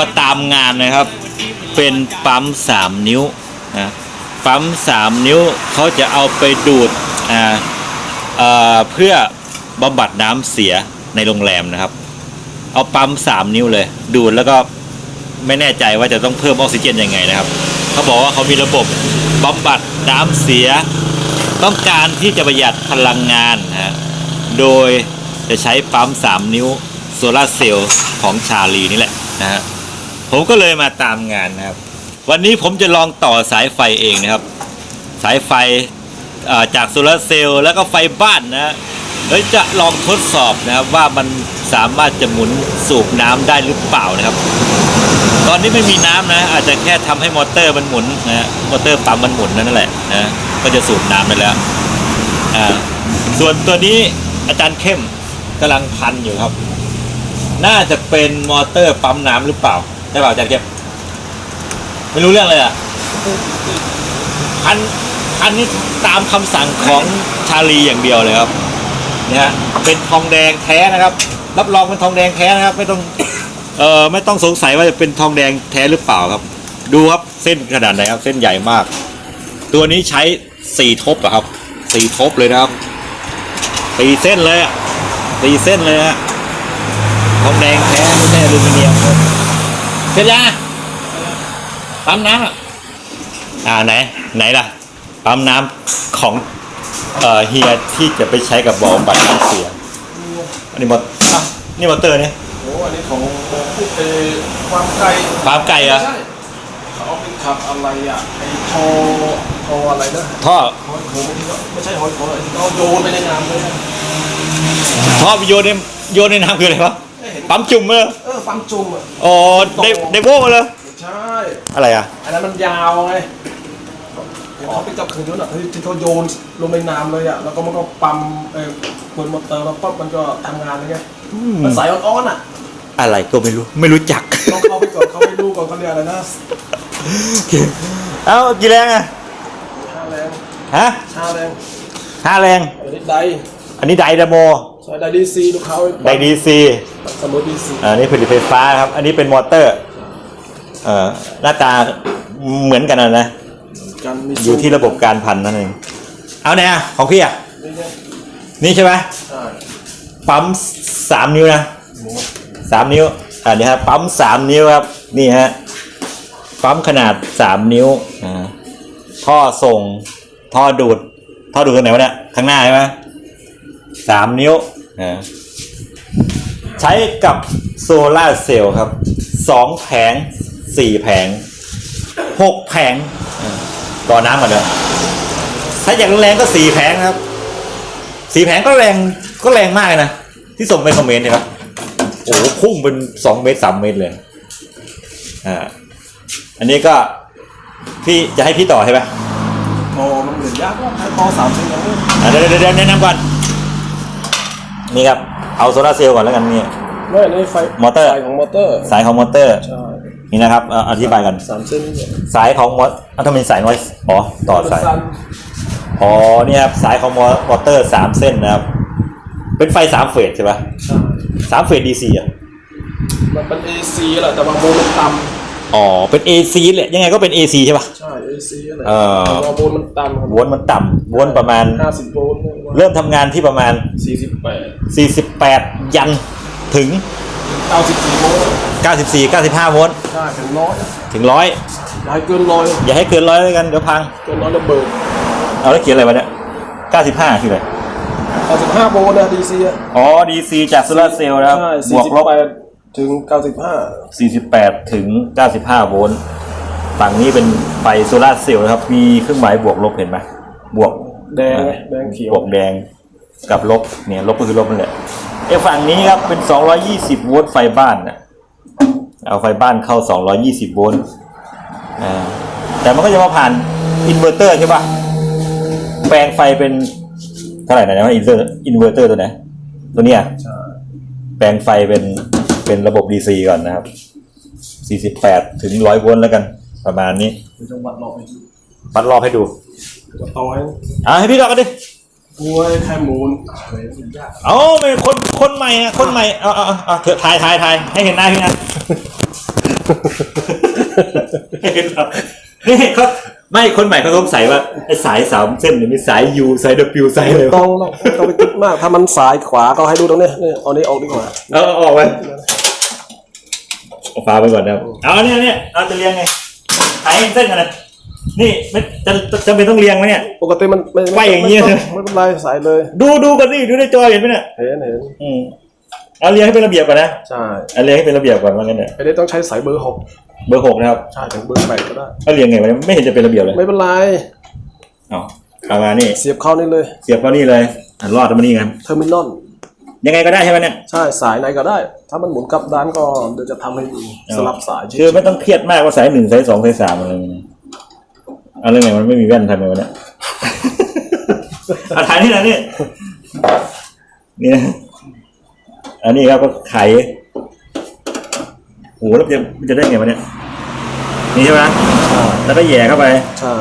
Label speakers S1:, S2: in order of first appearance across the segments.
S1: มาตามงานนะครับ เป็นปั๊มสามนิ้วนะปั๊มสามนิ้วเขาจะเอาไปดูดอ่าเอ่อเพื่อบำบัดน้ำเสียในโรงแรมนะครับ เอาปั๊มสามนิ้วเลย ดูดแล้วก็ไม่แน่ใจว่าจะต้องเพิ่มออกซิเจนยังไงนะครับเขาบอกว่าเขามีระบบบำบัดน้ำเสีย ต้องการที่จะประหยัดพลังงานนะโดยจะใช้ปั๊ม 3 นิ้ว โซลาเซลล์ของชาลีนี่แหละนะฮะ ผมก็เลยมาตามงานนะครับ วันนี้ผมจะลองต่อสายไฟเองนะครับ สายไฟจากโซลาร์เซลล์แล้วก็ไฟบ้านนะฮะแล้วจะลองทดสอบนะครับว่ามันสามารถจะหมุนสูบน้ำได้หรือเปล่านะครับ ตอนนี้ไม่มีน้ำนะ อาจจะแค่ทำให้มอเตอร์มันหมุนนะฮะมอเตอร์ปั๊มมันหมุนนั่นแหละนะก็จะสูบน้ำได้แล้วอ่าส่วนตัวนี้อาจารย์เข้มกำลังพันอยู่ครับ น่าจะเป็นมอเตอร์ปั๊มน้ำหรือเปล่า ได้เปล่าอาจารย์เข้มไม่รู้เรื่องเลยอะพันพันนี่ตามคำสั่งของชาลีอย่างเดียวเลยครับเนี่ยฮะเป็นทองแดงแท้นะครับ รับรองเป็นทองแดงแท้นะครับ ไม่ต้องเออไม่ต้องสงสัยว่าจะเป็นทองแดงแท้หรือเปล่าครับ ดูครับเส้นขนาดไหนครับ เส้นใหญ่มาก ตัวนี้ใช้สี่ทบอะครับสี่ทบเลยนะครับตีเส้นเลยอะตีเส้นเลยฮะทองแดงแท้ไม่ใช่อลูมิเนียมครับ เสร็จยังอะปั๊มน้ำอะอ่าไหน ไหนล่ะ ปั๊มน้ำของเอ่อเฮียที่จะไปใช้กับบอลบัตรน้ำเสีย อันนี้มออะนี่มอเตอร์เนี่ย
S2: โอ้อันนี้ของพูดเออความไกล
S1: ฟาร์มไก่เหรอะ
S2: ใช่เขาเอาไปขับอะไรอะไอ้โทโทอะไรนะ
S1: ท่อ
S2: หอยโขงที่เขาไม่ใช่หอยโขงไอ้ที่เขาโยนไปในน้ำเลยนะ
S1: ท่อโยนในโยนในน้ำคืออะไรวะ
S2: ไม่เห็น
S1: ปั๊มจุ่มเออ
S2: เออฟังจุ่มอะ
S1: อ๋อเดเดโวมาเลย
S2: ไม่ใช่
S1: อะไรอะ
S2: อันนั้นมันยาวไงเขาไปจับเครื่องยนต์อะที่ที่เขาโยนลงในน้ำเลยอะแล้วก็มันก็ปั๊มเออเปิดมอเตอร์แล้วปั๊บมันก็ทำงานเลยไงมันสายอ่อนๆอะ
S1: อะไรก็ไม่รู้ไม่รู้จัก
S2: ต้องเข้าไปก่อนเขาไม่รู้ก่อนเขาเรียกอะไรนะ
S1: เอ้ากี่แรงอะ
S2: ห้าแรง
S1: ฮะ
S2: ห้าแรง
S1: ห้าแรง
S2: อันนี้ได
S1: อันนี้ไดนาโม
S2: ใช่ ไดดีซีลูกเขา
S1: ไดดีซี
S2: สมมติดีซี
S1: อันนี้ผลิตไฟฟ้าครับ อันนี้เป็นมอเตอร์เอ่อหน้าตาเหมือนกันนะนะ
S2: กันมี
S1: อยู่ที่ระบบการพันนั่นเองเอาเนี่ยของพี่อะ
S2: นี่ไง
S1: นี่ใช่ไหม
S2: ใช่
S1: ปั๊มสามนิ้วนะสามนิ้วอันนี้ฮะปั๊มสามนิ้วครับนี่ฮะปั๊มขนาดสามนิ้วอ่าท่อส่งท่อดูดท่อดูดตรงไหนวะเนี่ยข้างหน้าใช่ไหมสามนิ้ว อ่าใช้กับโซลาร์เซลล์ครับสองแผงสี่แผงหกแผงอ่าต่อน้ำก่อนเดี๋ยวถ้าอยากแรงๆก็สี่แผงครับสีแผงก็แรงก็แรงมากเลยนะ ที่ส่งไปคอมเมนต์เนี่ยครับโอ้โหพุ่งเป็นสองเมตรสามเมตรเลยอ่าอันนี้ก็พี่จะให้พี่ต่อใช่ไหม
S2: โอ้มันเหมือนยากมากใช้คอสามสิบอย่างนี้
S1: อะเดี๋ยวเดี๋ยวเดี๋ยวแนะนำก่อน นี่ครับ เอาโซลาร์เซลล์ก่อนแล้วกันนี่
S2: ไม่อันนี้ไฟ
S1: มอเตอร์
S2: ไฟของมอเตอร์
S1: สายของมอเตอร์
S2: ใช่
S1: นี่นะครับเอาอธิบายกัน
S2: สามเส้นนี่
S1: สายของมอเอาทำไมสายน้อยอ๋อต่อสาย
S2: สั้น
S1: อ๋อนี่ครับสายของมอมอเตอร์สามเส้นนะครับ เป็นไฟสามเฟสใช่ปะ
S2: ใช่
S1: สามเฟสดีซีอะ
S2: มันเป็น AC แหละแต่บางโบนมันต่
S1: อ๋อ เป็น AC เลยยังไงก็เป็น AC ใช่ปะำ
S2: ใช่ AC แหละ
S1: เออ
S2: แต่บางโบนมันต่ำครับ
S1: โวลต์มันต่ำโวลต์ประมาณ
S2: ห้าสิบโวลต์
S1: เริ่มทำงานที่ประมาณ
S2: สี่สิบแปด
S1: 48 ยันถึง
S2: เก้าสิบสี่โวลต์
S1: 94 95 โวลต์
S2: ใช่ถึงร้อย
S1: ถึงร้อย
S2: ร้อยเกินร้อย
S1: อย่าให้เกินร้อยแล้วกัน เดี๋ยวพัง
S2: เกินร้อยระเบิด
S1: เอาแล้วเขียนอะไรวะเนี่ย 95 คืออะไร
S2: เก้าสิบห้าโวลต์นะ DC อะ
S1: อ๋อ DC จากโซลาร์เซลล์นะครับ
S2: ใช่
S1: บ
S2: สี่
S1: วก
S2: สิบ
S1: ลบ
S2: แปดถึงเก้าสิบห้า
S1: 48 ถึง 95 โวลต์ฝั่งนี้เป็นไฟโซลาร์เซลล์นะครับ มีเครื่องหมายบวกลบเห็นไหมบวก
S2: แดงไงแดงเขียว
S1: บวกแดงกับลบเนี่ยลบก็คือลบนั่นแหละไอ้ฝั่งนี้ครับเป็น220โวลต์ไฟบ้านนะเอาไฟบ้านเข้า220โวลต์อ่าแต่มันก็จะมาผ่านอินเวอร์เตอร์ใช่ปะแปลงไฟเป็นเท่าไหร่นะนะอินเวอร์อินเวอร์เตอร์ตัวไหนตัวเนี้ย
S2: ใช่
S1: แปลงไฟเป็นเป็นระบบ DC ก่อนนะครับ 48 ถึง 100 โวลต์แล้วกัน ประมาณนี้
S2: เดี๋ยวจะวัดรอบให้ดู
S1: วัดรอบให้ดู
S2: จะต่อให้
S1: อ่าให้พี่ดอกกันดิ
S2: มวยแค่มูลเฮ้ยมันยาก
S1: เอาเป็นคนคนใหม่อะคนใหม่เอาเอาเอาเอาเถอะถ่ายถ่ายถ่ายให้เห็นหน้าพี่นะนี่เขาไม่คนใหม่เขาสงสัยว่าไอ้สายสามเส้นเนี่ยมีสาย U สาย W สายอะไรวะ
S2: ต้องต้องไปคิดมาก ถ้ามันสายขวาก็ให้ดูตรงนี้นี่เอานี้ออกดีกว่า
S1: เอาเอาออกไปเอาฟ้าไปก่อนนะครับเอาเนี่ยเนี่ยเอาจะเรียงไงสายเส้นกันนะ นี่ไม่จะจะจำเป็นต้องเรียงไหมเนี่ย
S2: ปกติมันไม่
S1: ไขว้อย่างเงี้ย
S2: ไม่ต้องไม่เป็นไรสายเลย
S1: ดูดูกันสิดูในจอเห็นไหมเนี่ย
S2: เห็นเห็น
S1: อืมเอาเรียงให้เป็นระเบียบก่อนนะ
S2: ใช่
S1: เอาเรียงให้เป็นระเบียบก่อนว่างั้นเนี่ย
S2: ไอ้นี่ต้องใช้สายเบอร์หก
S1: เบอร์หกนะครับ
S2: ใช่ถึงเบอร์แปดก็ได้
S1: เอาเรียงไงวะเนี่ยไม่เห็นจะเป็นระเบียบเลย
S2: ไม่เป็นไร
S1: เอาเอามานี่
S2: เสียบเข้านี่เลย
S1: เสียบเข้านี่เลยอะรอดมานี่กัน
S2: เทอร์มินอล
S1: ยังไงก็ได้ใช่ไหมเนี่ย
S2: ใช่สายไหนก็ได้ ถ้ามันหมุนกลับด้านก็เดี๋ยวจะทำให้ดูสลับสายเฉย
S1: คือไม่ต้องเครียดมากว่าสายหนึ่งสายสองสายสามอะไรอย่างเงี้ย เอาเรื่องไงมันไม่มีแว่นทำไงวะเนี่ยเอาถ่ายนี่นะนี่นี่นะอันนี้ครับก็ไขโอ้โหแล้วจะมันจะได้ไงวะเนี่ยนี่ใช่ไหมแล้วก็แหย่เข้าไป
S2: ใช่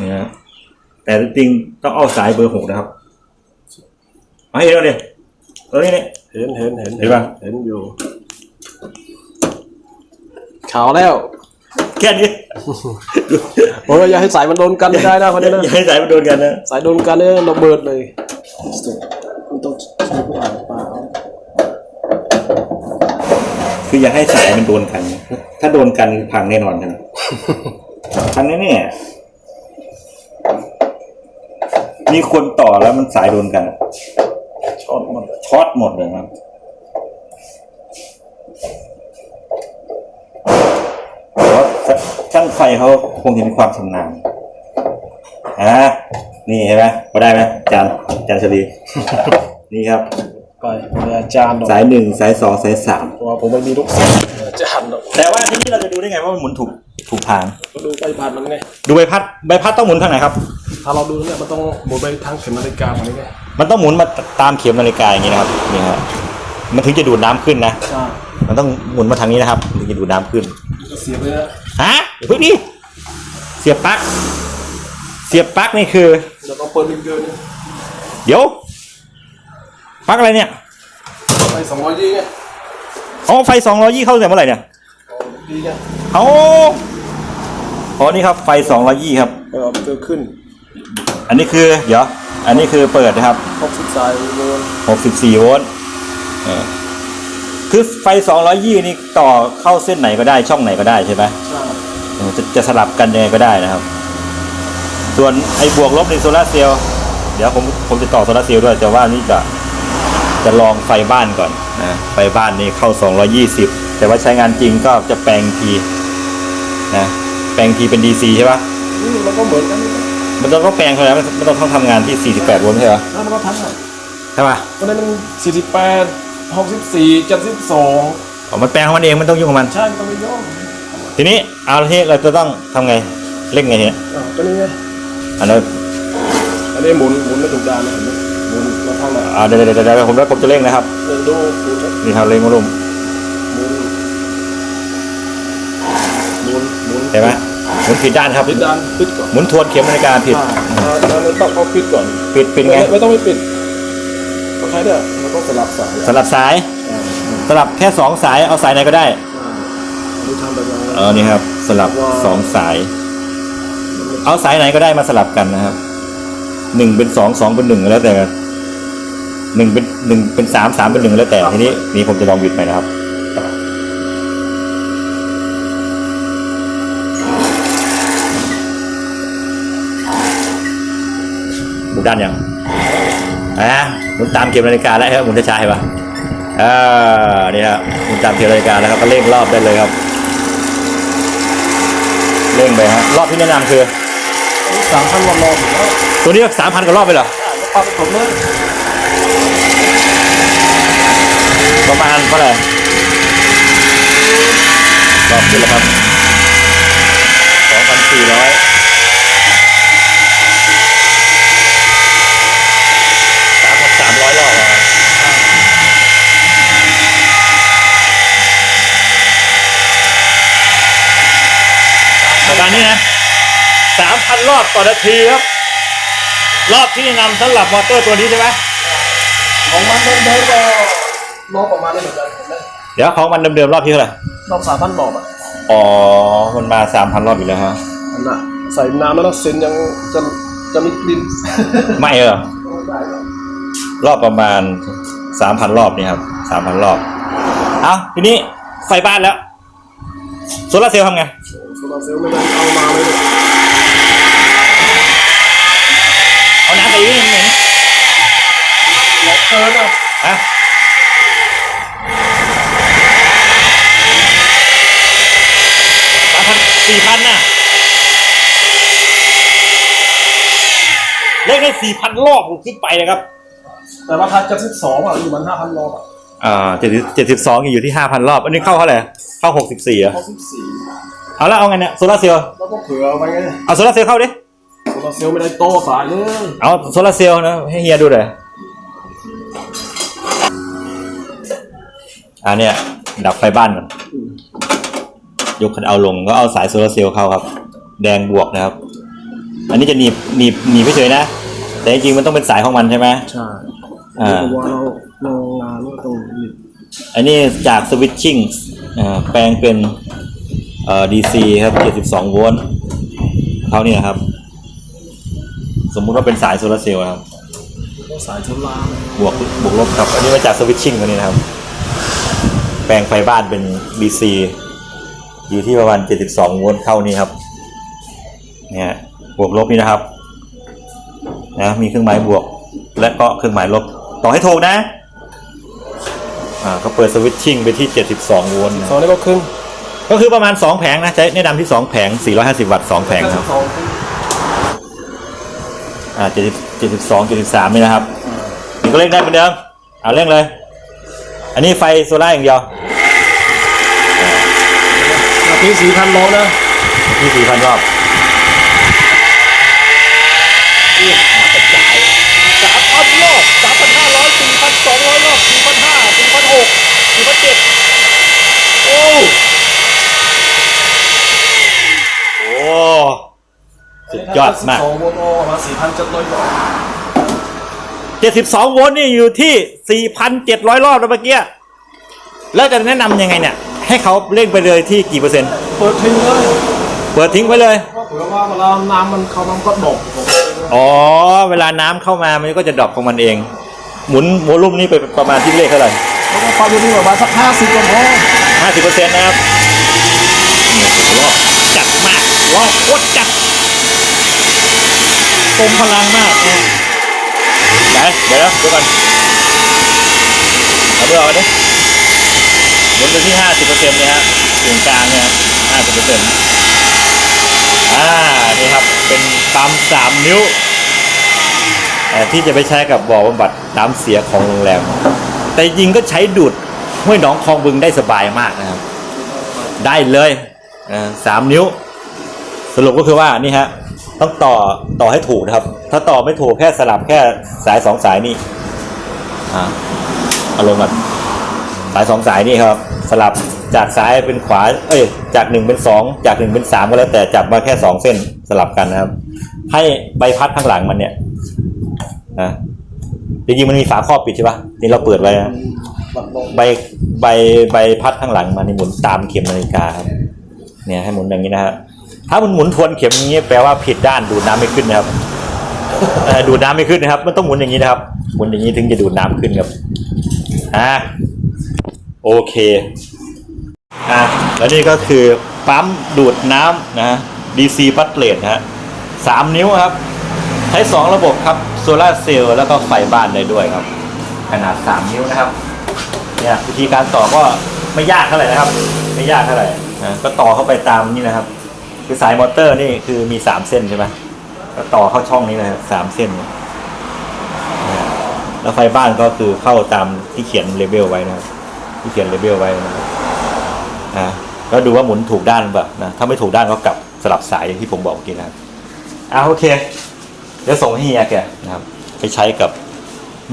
S1: นี่ฮะแต่จริงๆต้องเอาสายเบอร์หกนะครับเอาให้เห็นเราดิตัวนี้เนี่ย
S2: เห็นเห็นเห็น
S1: เห็นปะ
S2: เห็นอยู่ขาวแล้ว
S1: แค่นี้
S2: ผมว่าอย่าให้สายมันโดนกันไม่ได้นะคนนี้นะ
S1: อย่าให้สายมันโดนกันนะ
S2: สายโดนกันเนี่ยระเบิดเลยมันต้องใช้พวกอ่างเปล่า
S1: คืออย่าให้สายมันโดนกัน ถ้าโดนกันพังแน่นอนครับพังแน่ๆมีคนต่อแล้วมันสายโดนกัน
S2: ช็อตหมด
S1: ช็อตหมดเลยครับเพราะ ช่างไฟเขาคงจะมีความชำนาญอ่านี่เห็นไหมพอได้ไหมจานจานชลี นี่ครับ
S2: ไปเป็นอาจารย์หรอก
S1: สายหนึ่งสายสองสายสาม
S2: เพราะว่าผมไม่มีลูกศิษย์อาจารย์หรอก
S1: แต่ว่าที่นี่เราจะดูได้ไงว่ามันหมุนถูกถูกทาง
S2: ก็ดูใบพัดมันไง
S1: ดูใบพัดใบพัดต้องหมุนทางไหนครับ
S2: ถ้าเราดูเนี่ยมันต้องหมุนไปทางเข็มนาฬิกาแบบนี้ไง
S1: มันต้องหมุนมาตามเข็มนาฬิกาอย่างนี้นะครับนี่ฮะมันถึงจะดูดน้ำขึ้นนะ
S2: ใช่
S1: มันต้องหมุนมาทางนี้นะครับถึงจะดูดน้ำขึ้น
S2: ก็เสียบเลยนะ
S1: ฮะเดี๋ยวเพิ่งดิเสียบปลั๊กเสียบปลั๊กนี่คือ
S2: แล้วก็เปิดลิงเกินเนี่ย
S1: เดี๋ยวปลั๊กอะไรเนี่ย
S2: ไปสองร้อยยี่ไง
S1: อ๋อไฟสองร้อยยี่เข้าตั้งแต่เมื่อไหร่เนี่ย
S2: เอาดีไง
S1: เอาอ๋อนี่ครับไฟสองร้อยยี่ครับ
S2: เออเกิดขึ้น
S1: อันนี้คือ เดี๋ยว อันนี้คือเปิดนะครับ
S2: หกสิบสายโวลต์
S1: หกสิบสี่โวลต์เออ คือไฟสองร้อยยี่นี่ต่อเข้าเส้นไหนก็ได้ช่องไหนก็ได้ใช่ไหม
S2: ใช่
S1: เออจะจะสลับกันยังไงก็ได้นะครับ ส่วนไอ้บวกลบในโซลาร์เซลล์เดี๋ยวผมผมจะต่อโซลาร์เซลล์ด้วยแต่ว่านี่จะจะลองไฟบ้านก่อนนะไฟบ้านนี่เข้า 220 แต่ว่าใช้งานจริงก็จะแปลงทีนะแปลงทีเป็น DC ใช่ปะ
S2: อืมมันก็เหมือนกันนี่
S1: มันต้องก็แปลงเท่านั้นมันต้องต้องทำงานที่ 48โวลต์ใช่ปะ
S2: ถ้ามันก็ทันอะ
S1: ใช่ปะ
S2: ตอนนี้มันสี่สิบแปด หกสิบสี่เจ็ดสิบสอง
S1: อ๋อมันแปลงของมันเองมันต้องยุ่งกับมัน
S2: ใช่มันต้องไปย่อม
S1: ทีนี้เอาทีเราจะต้องทำไงเร่งไงทีนี้
S2: อ่าตัวนี้ไง
S1: อันนั้น
S2: อันนี้หมุนหมุนไม่ถูกด้านนะเห็นไหมหมุนมาทางไหน
S1: อ่าเดี๋ยวเดี๋ยวเดี๋ยวผมแล้วผมจะเร่งนะครับ
S2: เดี๋ยวดูหมุนครับ
S1: นี่ครับเร่งมาลุ่ม
S2: หมุนหมุนหมุน
S1: เห็นไหมหมุนผิดด้านครับ
S2: ปิดด้านปิดก่อน
S1: หมุนทวนเข็มนาฬิกาผิด
S2: อ่าแล้วเราต้องเอาปิดก่อน
S1: ปิดปิดไง
S2: ไม่ไม่ต้องไปปิด ต้องใช้เนี่ยเราต้องสลับสาย
S1: สลับสาย
S2: อ่า
S1: สลับแค่สองสายเอาสายไหนก็ได้
S2: อ่าดูทำแบบนั้น
S1: เออนี่ครับ สลับสองสาย เอาสายไหนก็ได้มาสลับกันนะครับหนึ่งเป็นสองสองเป็นหนึ่งแล้วแต่หนึ่งเป็นหนึ่งเป็นสามสามเป็นหนึ่งแล้วแต่ทีนี้นี่ผมจะลองบิดไปนะครับหมุนด้านยังอะ หมุนตามเข็มนาฬิกาแล้วครับหมุนช้าๆเห็นปะอ่านี่ครับหมุนตามเข็มนาฬิกาแล้วครับก็เร่งรอบได้เลยครับ เร่งไปฮะรอบที่แนะนำคือ
S2: สามพันวันรออยู่แล้ว
S1: ตัวนี้สามพันกว่ารอบไปเหรอ
S2: อ่าแล้วปาไปผมเลย
S1: ประมาณเท่าไหร่รอบนี้แล้วครับสองพันสี่ร้อยสามพันสามร้อยรอบอะ ประมาณนี้นะสามพันรอบต่อนาทีครับ รอบที่นำสำหรับมอเตอร์ตัวนี้ใช่ไหม
S2: ของมันเดิมๆก็รอบประมาณนี้เหมือนกันเห็นไหม
S1: เดี๋ยวของมันเดิมๆรอบที่เท่าไหร่
S2: รอบสามพันรอบอะ
S1: สอ๋อมันมาสามพันรอบอยู่แล้วฮะ
S2: อันน่ะใส่น้ำแล้วเซนยังจะจะมิดดิน
S1: ไม่เหรอ
S2: ได้ครับ
S1: รอบประมาณสามพันรอบนี่ครับสามพันรอบ เอาทีนี้ไฟบ้านแล้วโซลาร์เซลล์ทำไง
S2: โซลาร์เซลล์ไม่ได้เอามาเลยเนี่ย
S1: เอาน้ำไปวิ่งเหม็น
S2: แหลกเกินอะ
S1: อะสามพันสี่พันน่ะเล่นได้สี่พันรอบขึ้นไปนะครับ
S2: แต่ราคาจะสิบสองอะอยู่มันห้าพันรอบอะ
S1: อ่าเจ็ดเจ็ดสิบสองอยู่ที่ห้าพันรอบ อันนี้เข้าเท่าไหร่เข้าหกสิบสี่อะ
S2: เขาสิบสี่
S1: เอาแล้วเอาไงเนี่ยโซลาร์เซลล์
S2: แล้วก็เผื่อไว้ไง
S1: เอาโซลาร์เซลล์เข้าดิ
S2: โซลาร์เซลล์ไม่ได้โตสายเลย
S1: เอาโซลาร์เซลล์นะให้เฮียดูหน่อยอ่าเนี่ยดับไฟบ้านก่อนยกคันเอาลงก็เอาสายโซลาร์เซลล์เข้าครับ แดงบวกนะครับ อันนี้จะหนีบหนีบหนีบไม่เฉยนะ แต่จริงๆมันต้องเป็นสายของมันใช่ไหม
S2: ใช่
S1: อ่า
S2: เพราะว่าเราเรางานก็ต้องรีบ
S1: อันนี้จากสวิตชิ่งอ่าแปลงเป็น เอ่อ DC ครับ 72 โวลต์เท่านี้นะครับ สมมุติว่าเป็นสายโซลาร์เซลล์นะครับ
S2: ต้องสายชนลา
S1: บวกบวกลบครับ อันนี้มาจากสวิตชิ่งตัวนี้นะครับ แปลงไฟบ้านเป็น DC อยู่ที่ประมาณ 72 โวลต์เท่านี้ครับ เนี่ยบวกลบนี่นะครับ นะ มีเครื่องหมายบวก และก็เครื่องหมายลบ ต่อให้ถูกนะ อ่าก็เปิดสวิตชิ่งไปที่ 72 โวลต์นะ
S2: สองนี่ก็ครึ่ง
S1: ก็คือประมาณ 2 แผงนะ ใช้แนะนำที่ 2 แผง 450 วัตต์ 2 แผงครับ
S2: สองครึ่ง
S1: อ่า70 72 73นี่นะครับนี่ก็เล่นได้เหมือนเดิม เอาเล่นเลย อันนี้ไฟโซล่าร์อย่างเดียว
S2: นาทีสี่พันโลนะ
S1: ที่4,000รอบนี่กระจาย
S2: สามพันรอบสามพันห้าร้อยสี่พันสองร้อยรอบสี่พันห้าสี่พันหกสี่พันเจ็ดโอ้
S1: โอ้สุด ยอดมาก
S2: สองโวลต์โอ้มาสี่พันเจ็ดร้อยรอบ
S1: 72โวลต์นี่อยู่ที่ 4,700 รอบแล้วเมื่อกี้ แล้วจะแนะนำยังไงเนี่ย ให้เขาเร่งไปเลยที่กี่เปอร์เซ็นต์
S2: เปิดทิ้งเลย
S1: เปิดทิ้งไว้เลย
S2: ก็เผื่อว่าเวลาน้ำมันเข้ามันก็ดก
S1: อ๋อ เวลาน้ำเข้ามามันก็จะดรอปของมันเอง หมุนโวลุ่มนี่ไปประมาณที่เลขเท่าไหร่
S2: แล้วก็ความรู้ที่ประมาณสักห้าสิบก็พอ
S1: ห้าสิบเปอร์เซ็นต์นะครับนี่โอ้โหรอบจัดมากรอบโคตรจัด ทรงพลังมากนะไหนเดี๋ยวนะเดี๋ยวก่อนเอาเบอร์เอาดิหมุนไปที่ห้าสิบเปอร์เซ็นต์เนี่ยฮะถึงกลางเนี่ยห้าสิบเปอร์เซ็นต์อ่านี่ครับเป็นปั๊มสามนิ้วเอ่ที่จะไปใช้กับบ่อบำบัดน้ำเสียของโรงแรม แต่จริงก็ใช้ดูดห้วยหนองคลองบึงได้สบายมากนะครับ ได้เลยสามนิ้ว สรุปก็คือว่านี่ฮะ ต้องต่อต่อให้ถูกนะครับ ถ้าต่อไม่ถูกแค่สลับแค่สายสองสายนี่อ่าเอาลงมาสายสองสายนี่ครับ สลับจากซ้ายเป็นขวา เอ้ย จากหนึ่งเป็นสองจากหนึ่งเป็นสามก็แล้วแต่จับมาแค่สองเส้นสลับกันนะครับ ให้ใบพัดข้างหลังมันเนี่ยนะจริงๆมันมีฝาครอบปิดใช่ปะนี่เราเปิดไว้นะใบใบใบพัดข้างหลังมานี่หมุนตามเข็มนาฬิกาครับเนี่ยให้หมุนอย่างนี้นะฮะ ถ้ามันหมุนทวนเข็มอย่างนี้แปลว่าผิดด้านดูดน้ำไม่ขึ้นนะครับดูดน้ำไม่ขึ้นนะครับ มันต้องหมุนอย่างนี้นะครับ หมุนอย่างนี้ถึงจะดูดน้ำขึ้นครับอ่าโอเคอะแล้วนี่ก็คือปั๊มดูดน้ำนะ DC พัดเลทนะฮะสามนิ้วครับ ใช้สองระบบครับโซลาเซลล์แล้วก็ไฟบ้านได้ด้วยครับ ขนาดสามนิ้วนะครับเนี่ยวิธีการต่อก็ไม่ยากเท่าไหร่นะครับ ไม่ยากเท่าไหร่นะก็ต่อเข้าไปตามนี่นะครับ คือสายมอเตอร์นี่คือมีสามเส้นใช่ไหมก็ต่อเข้าช่องนี้นะครับสามเส้น แล้วไฟบ้านก็คือเข้าตามที่เขียนเลเบลไว้นะครับที่เขียนเลเบลไว้นะครับอ่าแล้วดูว่าหมุนถูกด้านหรือเปล่านะถ้าไม่ถูกด้านก็กลับสลับสายอย่างที่ผมบอกเมื่อกี้นะครับอ่าโอเคเดี๋ยวส่งให้เฮียแกนะครับ ไปใช้กับ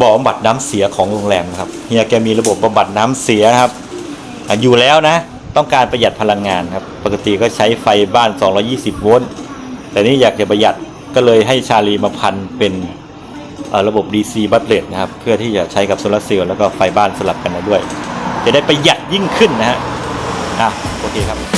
S1: บ่อบำบัดน้ำเสียของโรงแรมนะครับเฮียแกมีระบบบำบัดน้ำเสียนะครับอยู่แล้วนะ ต้องการประหยัดพลังงานครับ ปกติก็ใช้ไฟบ้าน 220 โวลต์ แต่นี่อยากจะประหยัดก็เลยให้ชาลีมาพันเป็นระบบ DC บัตเลตนะครับ เพื่อที่จะใช้กับโซลาร์เซลล์แล้วก็ไฟบ้านสลับกันมาด้วย จะได้ประหยัดยิ่งขึ้นนะฮะ อะ โอเคครับ